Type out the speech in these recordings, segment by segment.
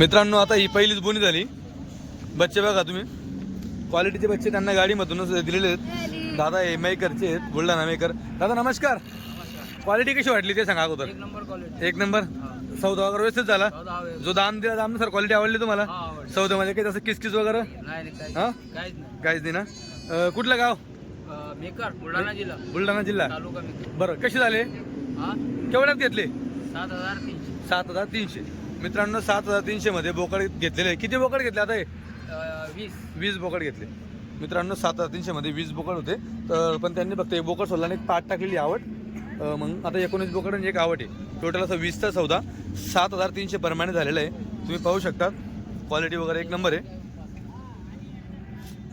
मित्रांनो आता ही पहिलीच बोनी झाली. बच्चे बघा तुम्ही. क्वालिटीचे बच्चे त्यांना गाडीमधूनच दिलेले आहेत. दादा हे मेकरचे आहेत. बुलढाणा मेकर दादा नमस्कार. क्वालिटी कशी वाटली ते सांगा अगोदर. एक नंबर क्वालिटी एक नंबर? सौदा वगैरे व्यवस्थित झाला? जो दाम दिला दाम सर क्वालिटी आवडली तुम्हाला? आवडली. सौद्यामध्ये काही तसं किसकिस वगैरे? हा? काहीच नाही. ना? कुठलं गाव? मेकर बुलढाणा जिल्हा. बुलढाणा जिल्हा. बरं कसे झाले? केवढ्यात घेतले? सात हजार तीनशे. सात हजार तीनशे. मित्रांनो सात हजार तीनशे मध्ये बोकड घेतलेले. किती बोकड घेतले आता हे? वीस. वीस बोकड घेतले. मित्रांनो सात हजार तीनशे मध्ये वीस बोकड होते. तर पण त्यांनी फक्त एक बोकड सोडला आणि एक पाठ टाकलेली आवड. मग आता एकोणीस बोकड आणि एक आवड आहे. टोटल असं वीसचा सौदा सात हजार तीनशे प्रमाणे झालेला आहे. तुम्ही पाहू शकता क्वालिटी वगैरे एक नंबर आहे.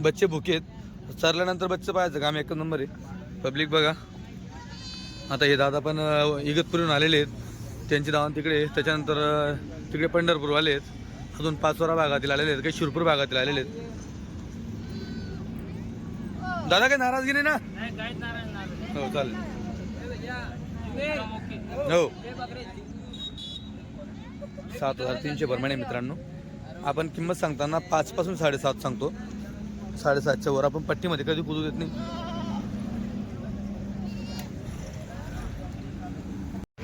बच्चे भुके आहेत. चरल्यानंतर बच्चे पाहायचं काम एक नंबर आहे. पब्लिक बघा. आता हे दादा पण इगतपुरून आलेले आहेत. त्यांची दावण तिकडे. त्याच्यानंतर तिकडे पंढरपूरवाले आहेत. अजून पाचोरा भागातील आलेले आहेत. काही शिरपूर भागातील आलेले आहेत. दादा काही नाराजगी नाही ना? हो चालेल. हो. सात हजार तीनशे प्रमाणे मित्रांनो. आपण किंमत सांगताना पाच पासून साडेसात सांगतो. साडेसातच्या वर आपण पट्टीमध्ये कधी कुदू देत नाही.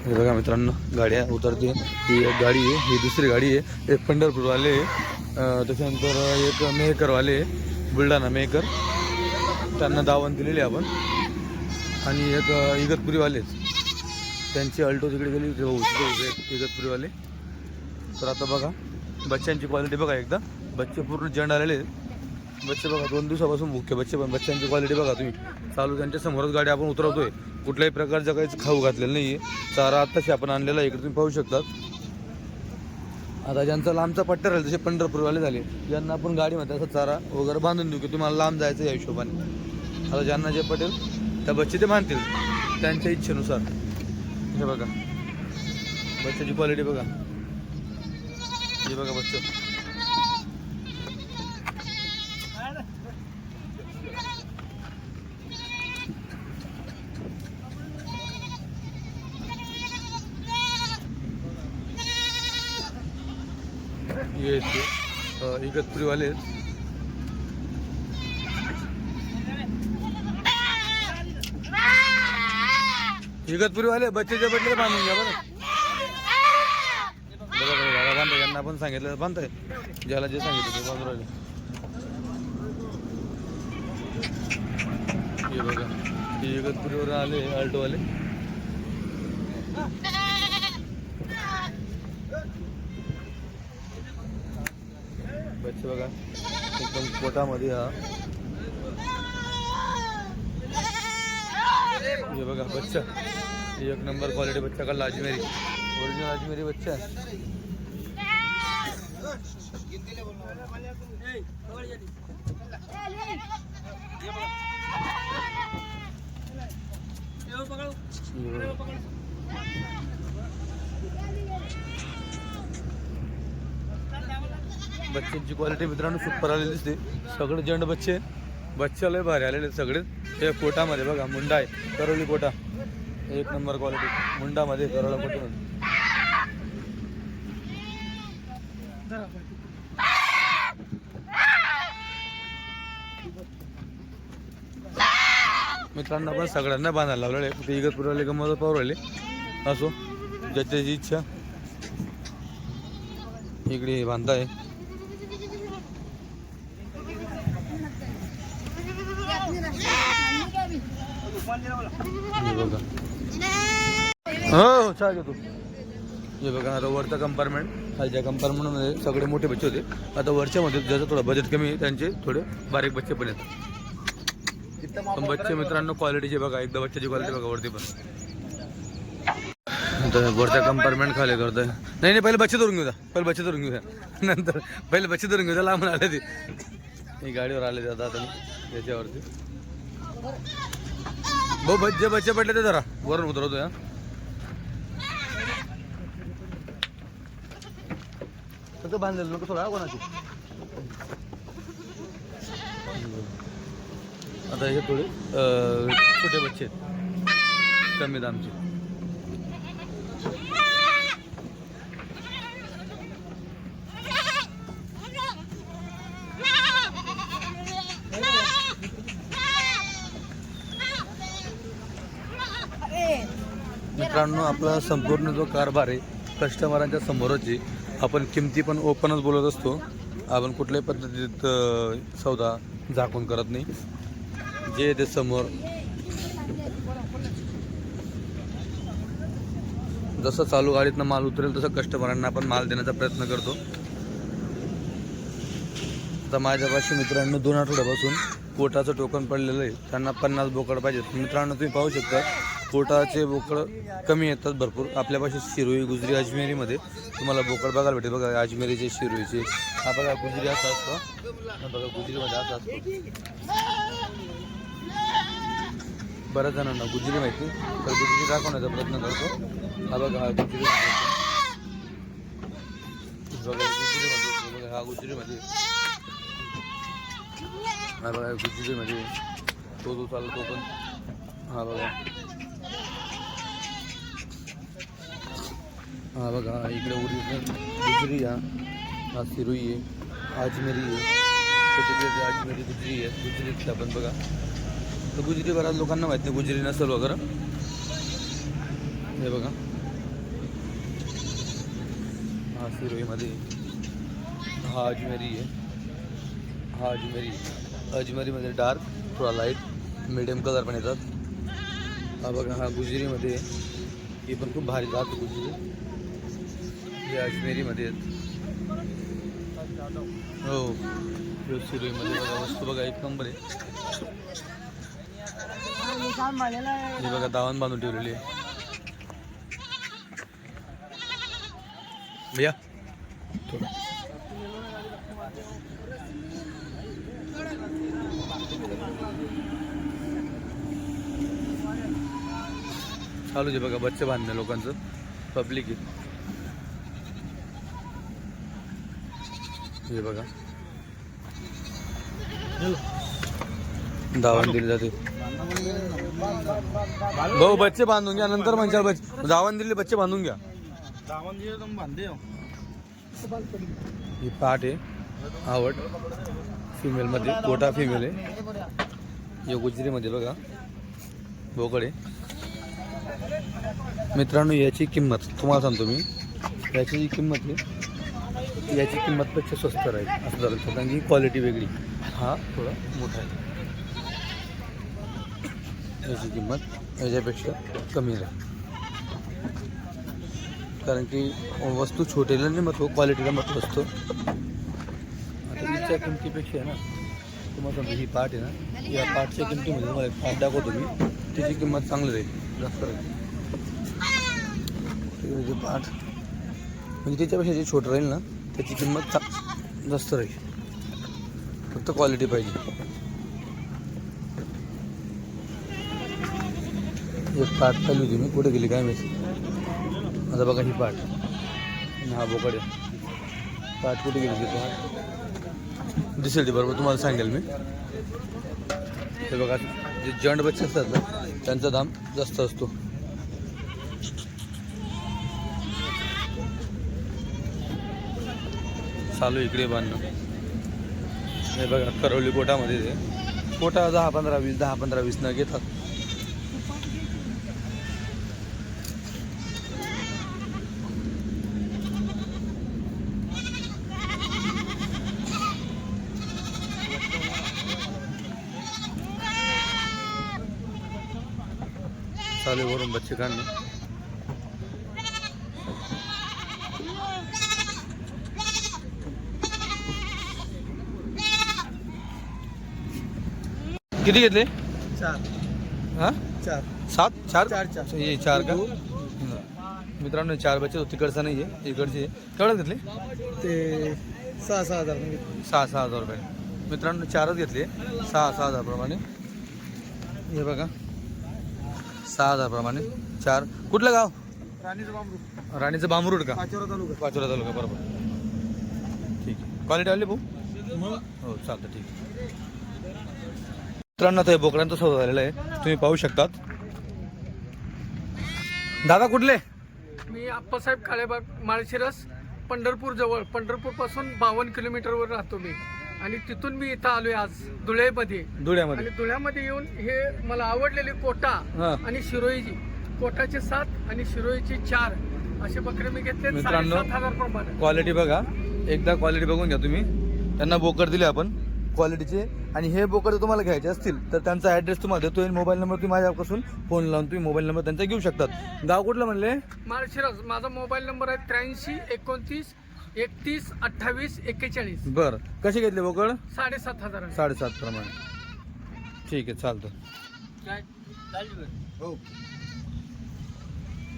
हे बघा मित्रांनो गाड्या उतरते ही एक गाडी आहे ही दुसरी गाडी आहे. एक पंढरपूरवाले आहे. त्याच्यानंतर एक मेहकरवाले आहे. बुलढाणा मेहकर. त्यांना दावण दिलेली आहे आपण. आणि एक इगतपुरीवालेच त्यांची अल्टो तिकडे गेली तिथे इगतपुरीवाले. तर आता बघा बच्चांची क्वालिटी बघा एकदा. बच्चे पूर्ण जेंड आलेले आहेत. बच्चे बघा दोन दिवसापासून भुके बच्चे पण बच्चांची क्वालिटी बघा तुम्ही. चालू त्यांच्या समोरच गाडी आपण उतरवतोय. कुठल्याही प्रकारचं काही खाऊ घातलेलं नाही आहे चारा आत्ताशी आपण आणलेला आहे इकडे तुम्ही पाहू शकतात. आता ज्यांचा लांबचा पट्टा राहील जसे पंढरपूरवाले झाले ज्यांना आपण गाडीमध्ये असं चारा वगैरे बांधून देऊ की तुम्हाला लांब जायचं या हिशोबाने. आता ज्यांना जे पटेल त्या बच्चे ते बांधतील त्यांच्या इच्छेनुसार. हे बघा. बच्चाची क्वालिटी बघा. हे बघा बच्च. ये ते. इगतपुरीवाले आहेत. इगतपुरीवाले बच्चेच्या बदले बांधून घ्या बरं. बरोबर दादा यांना पण सांगितलं. बांधताय. ज्याला जे सांगितलं ते बांधून राहिले. हे बघा. हे इगतपुरीवर आले बच्चे बघा. एकदम पोटामध्ये हा. हे बघा बच्चा. हे एक नंबर क्वालिटी बच्चा का अजमेरी ओरिजिनल अजमेरी बच्चा आहे. हे बघा. बच्च्यांची क्वालिटी मित्रांनो सुपर आलेली दिसते. सगळे जंड बच्चे बच्चे लय भारी आलेले सगळेच. सगळे हे कोटामध्ये बघा मुंडा आहे. करोली कोटा. एक नंबर क्वालिटी मुंडामध्ये करोळा कोटा मित्रांनो आपण सगळ्यांना बांधायला लावलेलं आहे. कुठे इगतपुरवाले गमत पावर राहिले. असो ज्याची इच्छा. इकडे बांधताय. हे बघा. हो हो चहा घेतो. हे बघा आता वरचा कंपार्टमेंट खालच्या कंपार्टमेंटमध्ये सगळे मोठे बच्चे होते. आता वरच्यामध्ये ज्याचं थोडं बजेट कमी आहे त्यांचे थोडे बारीक बच्चे पण आहेत. पण बच्चे मित्रांनो क्वालिटीचे बघा एकदा बच्च्याची क्वालिटी बघा वरती पण. वरच्या कंपार्टमेंट खाली करतोय. नाही नाही पहिले बच्चे धरून घेऊ द्या पहिले बच्चे धरून घेऊ द्या नंतर पहिले बच्चे धरून घेऊ द्या लांबून आले ते. ही गाडीवर आले ते आता आता मी याच्यावरती. भाऊ बच जे बच्चे पडले ते जरा. वरून उतरवतो या फक्त बांधलेलं नको थोडा कोणाची आता हे थोडे छोटे बच्चे आहेत. कमी दामचे. मित्रांनो आपला संपूर्ण जो कारभार आहे कस्टमरांच्या समोरच आहे आपण किमती पण ओपनच बोलत असतो. आपण कुठल्याही पद्धतीत सौदा झाकून करत नाही. जे ते समोर. जसं चालू गाडीतनं माल उतरेल तसं कस्टमरांना आपण माल देण्याचा प्रयत्न करतो. आता माझ्यापाशी मित्रांनो दोन आठवड्यापासून पोटाचं टोकन पडलेलं आहे. त्यांना पन्नास बोकड पाहिजेत. मित्रांनो तुम्ही पाहू शकता पोटाचे बोकड कमी येतात भरपूर. आपल्यापाशी शिरोई गुजरी अजमेरीमध्ये. तुम्हाला बोकड बघायला भेटेल. बघा अजमेरीचे शिरोईचे. हा बघा गुजरी असा असतो. हा बघा गुजरीमध्ये असा असतो. बऱ्याच जणांना गुजरी माहिती. तर गुजरी दाखवण्याचा प्रयत्न करतो? हा बघा हा गुजरी बघा गुजरीमध्ये बघा हा गुजरीमध्ये हा बघा गुजरीमध्ये. तो जो चालला तो पण हा बघा. हा बघा इकडे ओरिजिनल गुजरी आहे हा सिरोई आहे. अजमेरी आहे. त्याच्याकडे गुजरी आहे. गुजरीतला पण बघा. तर गुजरी बऱ्याच लोकांना माहीत नाही गुजरी नसेल वगैरे. हे बघा. हा सिरोईमध्ये हा अजमेरी आहे. हा अजमेरी अजमेरीमध्ये डार्क थोडा लाइट मिडियम कलर पण येतात. हा बघा हा गुजरीमध्ये ही पण खूप भारी जात गुजरी. हे अजमेरीमध्ये आहेत. हो. शिरोईमध्ये बघा वस्तू बघा एक नंबर आहे. हे बघा दावण बांधून ठेवलेली आहे. भैया चालू आहे बघा बच्चे बांधणं लोकांचं. पब्लिक आहे. हे बघा. दावण दिली जाते. भाऊ बच्चे बांधून घ्या. नंतर म्हणजे बच्चे. दावण दिले बच्चे बांधून घ्या. ही. पाठ आहे. आवड. फिमेलमध्ये कोटा फिमेल आहे. हे गुजरीमध्ये बघा. बोकडे मित्रांनो याची किंमत. तुम्हाला सांगतो मी. याची जी किंमत आहे याची किंमत पेक्षा स्वस्त राहील असं झालं कारण की क्वालिटी वेगळी. हा थोडा मोठा आहे. याची किंमत याच्यापेक्षा कमी राहील. कारण की वस्तू छोटेला नाही महत्त्व क्वालिटीला महत्त्व असतो. आता हिच्या किमतीपेक्षा आहे ना तुम्हाला ही पाठ आहे ना या पाठच्या किमतीमध्ये तुम्हाला एक पाठ दाखवतो मी. त्याची किंमत चांगली राहील जास्त राहील. पाठ म्हणजे त्याच्यापेक्षा जे छोटं राहील ना त्याची किंमत चा जास्त राहील. फक्त क्वालिटी पाहिजे. एक पाठ चालू होती मी. कुठे गेली काय माहिती? आता बघा ही पाठ. आणि हा बोकड पाठ कुठे गेली ती पाठ? दिसेल ती बरोबर तुम्हाला सांगेल मी. हे बघा जे जंड बच्चे असतात ना त्यांचा दाम जास्त असतो. चालू इकडे बांधणं. हे बघा करवली कोटामध्ये ते. कोटा दहा पंधरा वीस दहा पंधरा वीस न घेतात. चालू वरून बच्चे काढणं. किती घेतले चार। हा? चार। सात? चार? चार, चार. हे चार का? मित्रांनो चार बच्चे होते तिकडचा नाही आहे इकडचे. केवढ्यात घेतले? ते सहा सहा हज़ार सहा सहा हज़ार रुपये. मित्रांनो चारच घेतले सहा सहा हज़ार प्रमाणे. हे बघा. सहा हज़ार प्रमाणे. चार. कुठलं गाव? राणीचं बांबरू राणीचं बांबरूड का? पाचोरा तालुका. पाचोरा तालुका बरोबर. ठीक आहे. क्वालिटी आली भाऊ? हो चालतं ठीक आहे. मित्रांनो हे बोकड्यांचा सौदा झालेला आहे. तुम्ही पाहू शकतात. दादा कुठले? मी आप्पासाहेब काळेबाग माळशिरस पंढरपूर जवळ. पंढरपूरपासून बावन्न किलोमीटरवर राहतो मी. आणि तिथून मी इथं आलोय आज धुळेमध्ये धुळ्यामध्ये. आणि धुळ्यामध्ये येऊन हे मला आवडलेली कोटा हा. आणि शिरोईची. पोटाचे सात आणि शिरोईचे चार. असे बकरे मी घेतले मित्रांनो, साडेसात हजार प्रमाणे. क्वालिटी बघा. एकदा क्वालिटी बघून घ्या तुम्ही. त्यांना बोकड दिले आपण. क्वालिटीचे. आणि हे बोकड जर तुम्हाला घ्यायचे असतील तर त्यांचा ॲड्रेस तुम्हाला देतोय मोबाईल नंबर तुम्ही माझ्यापासून फोन लावून तुम्ही मोबाईल नंबर त्यांचा घेऊ शकतात. गाव कुठलं म्हणले? माळशिरस माझा मोबाईल नंबर आहे त्र्याऐंशी एकोणतीस एकतीस अठ्ठावीस एक्केचाळीस. बरं. कसे घेतले बोकड? साडेसात हजार साडेसात प्रमाणे. ठीक आहे चालतं.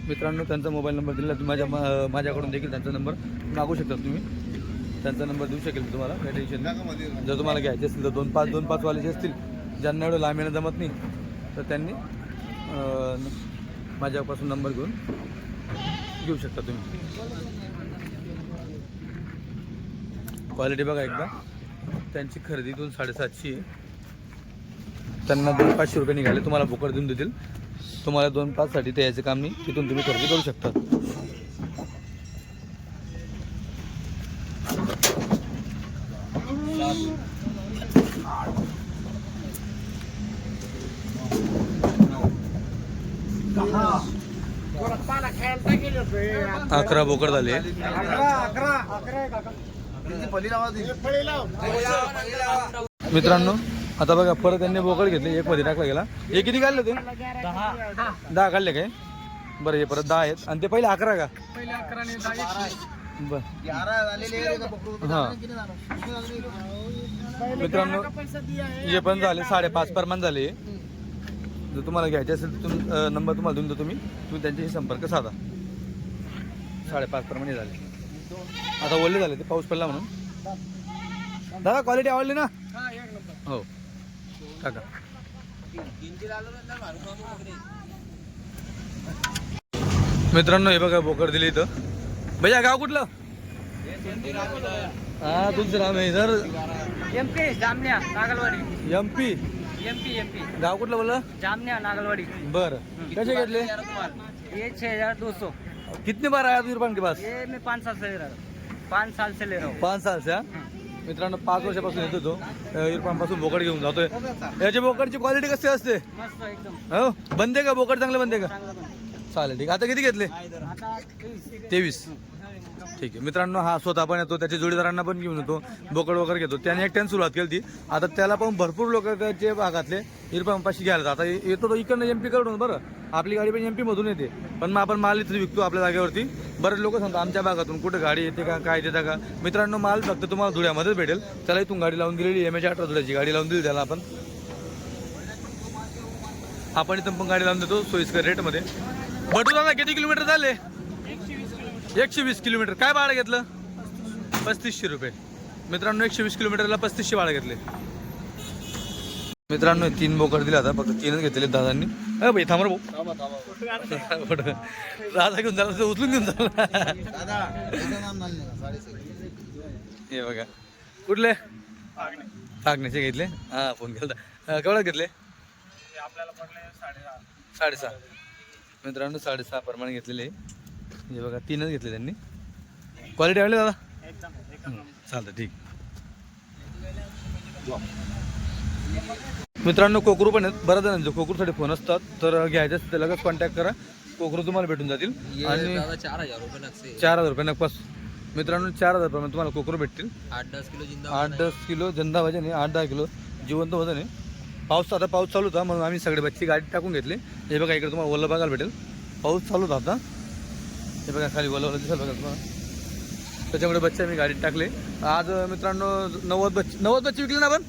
मित्रांनो त्यांचा मोबाईल नंबर दिला माझ्या माझ्याकडून देखील त्यांचा नंबर मागू शकता तुम्ही. त्यांचा नंबर देऊ शकेल मी तुम्हाला काही टेन्शन नाही. जर तुम्हाला घ्यायचे असतील तर दोन पाच दोन पाच वालेचे असतील. ज्यांना एवढं लांब येणं जमत नाही तर त्यांनी माझ्यापासून नंबर घेऊन घेऊ शकता तुम्ही. क्वालिटी बघा एकदा. त्यांची खरेदी दोन साडेसातशे आहे. त्यांना दोन पाचशे रुपये निघाले तुम्हाला बोकड देऊन देतील. तुम्हाला दोन पाचसाठी ते यायचं काम नाही तिथून तुम्ही खरेदी करू शकता. अकरा बोकड झाले. मित्रांनो आता बघा परत त्यांनी बोकड घेतले एक मध्ये टाकला गेला. हे किती काढले ते दहा काढले काय? बरं हे परत दहा आहेत. आणि ते पहिले अकरा का? बर. हा. मित्रांनो हे पण झाले साडेपाच परमान झाले. जर तुम्हाला घ्यायचे असेल तर तुम नंबर तुम्हाला देऊन देतो तुम्ही तुम्ही त्यांच्याशी संपर्क साधा. साडेपाच प्रमाणे झाले आता ओले झाले ते पाऊस पडला म्हणून. दादा क्वालिटी आवडली ना? हा. एक हो काका मित्रांनो हे बघा बोकड दिली इथं. भैया गाव कुठलं? हा तुमचं नाव आहे sir M P Jamanya Nagalwadi. M P M P M P गाव कुठलं बोललं? जामन्या नागलवाडी. बर. कैसे घेतले? ये छह हजार दो सौ कितने बार आया तू इरफान के पास? ये मैं पाँच साल से ले रहा हूँ। पाँच साल से ले रहा हूँ। पाच साल से हा? मित्रांनो पाच वर्षापासून येतो तो. इरफानपासून बोकड घेऊन जातोय. याच्या बोकडची क्वालिटी कशी असते? मस्त एकदम. हो? बनते का बोकड? चांगले बनते का. चालेल ठीक आहे. आता किती घेतले? आता तेवीस. ठीक आहे. मित्रांनो हा स्वतः पण येतो त्याच्या जोडीदारांना पण घेऊन येतो बोकड वगैरे घेतो. त्याने एकट्याने सुरुवात केली ती आता त्याला पण भरपूर लोक त्याचे भागातले इरफान घ्यायला जातात. आता येतो तो इकडनं एम पीकडून बरं. आपली गाडी पण एम मधून येते. पण मग आपण माल इथे विकतो आपल्या जागेवरती. बरेच लोक सांगतात आमच्या भागातून कुठं गाडी येते का काय येते का? मित्रांनो माल फक्त तुम्हाला धुळ्यामध्येच भेटेल. त्याला इथून गाडी लावून दिलेली एम एच अठरा धुळ्याची गाडी लावून दिली त्याला आपण. आपण इथं पण गाडी लावून देतो सोयीस्कर रेटमध्ये बटू दादा किती किलोमीटर झाले? एकशे वीस किलोमीटर. काय भाडं घेतलं? पस्तीसशे रुपये. मित्रांनो एकशे वीस किलोमीटरला पस्तीसशे भाडं घेतले. मित्रांनो तीन बोकड दिले आता. फक्त तीनच घेतले दादांनी. अ भाई थांबर भाऊ? दादा घेऊन झाला उचलून घेऊन झाला हे बघा. कुठले? फागण्याचे घेतले. हा फोन केला केवढा घेतले? साडेसहा. मित्रांनो साडेसहा प्रमाणे घेतलेले. हे बघा तीनच घेतले त्यांनी. क्वालिटी आवडली दादा? चालतं ठीक. मित्रांनो कोकरू पण आहेत. बऱ्याच जणांचे कोकरूसाठी फोन असतात. तर घ्यायचे असतील लगेच कॉन्टॅक्ट करा. कोकरू तुम्हाला भेटून जातील. आणि चार हजार रुपये लागते चार हजार रुपये नकपास मित्रांनो चार हजार रुपये तुम्हाला कोकरू भेटतील. आठ दस किलो आठ दस किलो जंदा वजन आहे. आठ दहा किलो जिवंत वजन आहे. पाऊस आता पाऊस चालू होता. म्हणून आम्ही सगळे बच्ची गाडी टाकून घेतली. हे बघा इकडे तुम्हाला ओलं बघायला भेटेल. पाऊस चालू होता आता. हे बघा खाली ओलं ओलं बघा तुम्हाला. त्याच्यामुळे बच्चे आम्ही गाडीत टाकले. आज मित्रांनो नव्वद बच्चे नव्वद बच्चे विकले ना आपण?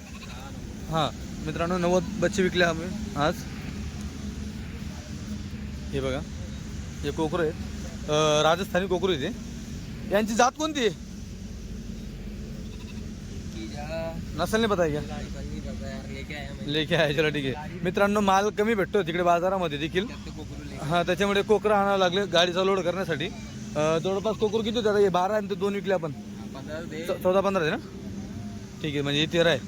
हां मित्रांनो नव्वद बच्चे विकले आम्ही आज. हे बघा हे कोकरू आहेत. राजस्थानी कोकरू आहे ते यांची जात कोणती आहे? नसेल नाही पता आहे क्या लेके आहे चला ठीक आहे. मित्रांनो माल कमी भेटतो तिकडे बाजारामध्ये देखील. हा त्याच्यामुळे कोकरं आणावं लागले गाडीचा लोड करण्यासाठी. अं, जवळपास कोकर किती होते आता? हे बारा आणि ते दोन विकले आपण. चौ- चौदा पंधरा आहे ना. ठीक आहे म्हणजे हे तेरा आहे.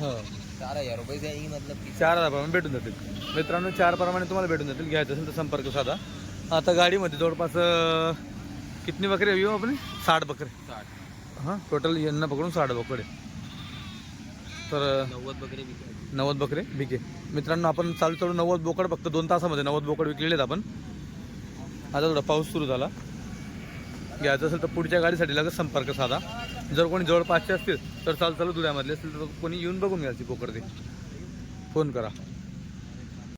हो. चार हजार रुपये मतलब चार हजार प्रमाणे भेटून जातील. मित्रांनो चार प्रमाणे तुम्हाला भेटून जातील. घ्यायचं असेल तर संपर्क साधा. आता गाडीमध्ये जवळपास अं, कितनी बकरे येऊ आपण? साठ बकरे. साठ. हां टोटल यांना पकडून साठ बोकडे तर नव्वद बकरे नव्वद बकरे बिके मित्रांनो आपण चालू चालू नव्वद बोकड फक्त दोन तासामध्ये नव्वद बोकड विकलेले आहेत आपण. आता थोडा पाऊस सुरू झाला. घ्यायचं असेल तर पुढच्या गाडीसाठी लगेच संपर्क साधा. जर कोणी जवळपासचे असतील तर चालू चालू धुळ्यामधले असतील तर कोणी येऊन बघून घ्यायची बोकड ते. फोन करा.